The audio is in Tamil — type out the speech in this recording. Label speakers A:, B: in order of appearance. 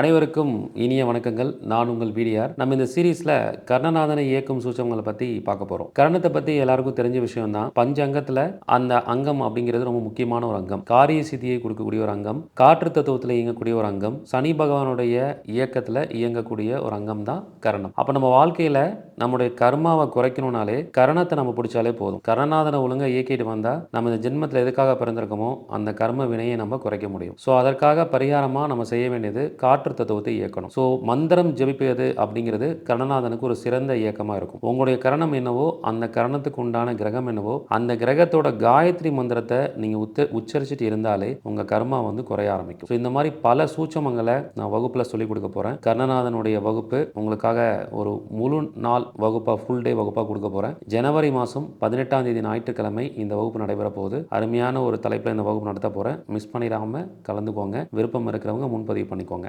A: அனைவருக்கும் இனிய வணக்கங்கள். நான் உங்கள் பிடிஆர் நம்ம இந்த சீரீஸில் கர்ணநாதனை இயக்கும் சூச்சகங்களை பற்றி பார்க்க போகிறோம் கர்ணத்தை பற்றி எல்லாருக்கும் தெரிஞ்ச விஷயம் தான் பஞ்ச அங்கத்தில் அந்த அங்கம் அப்படிங்கிறது ரொம்ப முக்கியமான ஒரு அங்கம். காரிய சித்தியை கொடுக்கக்கூடிய ஒரு அங்கம். காற்று தத்துவத்தில் இயங்கக்கூடிய ஒரு அங்கம். சனி பகவானுடைய இயக்கத்தில் இயங்கக்கூடிய ஒரு அங்கம் தான் கரணம். அப்போ நம்ம வாழ்க்கையில் நம்முடைய கர்மாவை குறைக்கணும்னாலே கரணத்தை நம்ம பிடிச்சாலே போதும். கரணநாதனை ஒழுங்காக இயக்கிட்டு வந்தால் நம்ம இந்த ஜென்மத்தில் எதுக்காக பிறந்திருக்கோமோ அந்த கர்ம வினையை நம்ம குறைக்க முடியும். ஸோ அதற்காக பரிகாரமாக நம்ம செய்ய வேண்டியது காற்று தத்துவத்தை இயக்கணும். ஸோ மந்திரம் ஜெபிப்பது அப்படிங்கிறது கரணநாதனுக்கு ஒரு சிறந்த இயக்கமாக இருக்கும். உங்களுடைய கரணம் என்னவோ அந்த கரணத்துக்கு உண்டான கிரகம் என்னவோ அந்த கிரகத்தோட காயத்ரி மந்திரத்தை நீங்கள் உத்த உச்சரிச்சுட்டு இருந்தாலே உங்கள் கர்மா வந்து குறைய ஆரம்பிக்கும். ஸோ இந்த மாதிரி பல சூட்சமங்களை நான் வகுப்பில் சொல்லிக் கொடுக்க போகிறேன் கர்ணநாதனுடைய வகுப்பு உங்களுக்காக ஒரு முழு நாள் வகுப்பாக ஃபுல் டே வகுப்பாக கொடுக்க போகிறேன் ஜனவரி மாதம் பதினெட்டாம் தேதி ஞாயிற்றுக்கிழமை இந்த வகுப்பு நடைபெற போகுது. அருமையான ஒரு தலைப்பில் இந்த வகுப்பு நடத்த போகிறேன் மிஸ் பண்ணிடாமல் கலந்துக்கோங்க. விருப்பம் இருக்கிறவங்க முன்பதிவு பண்ணிக்கோங்க.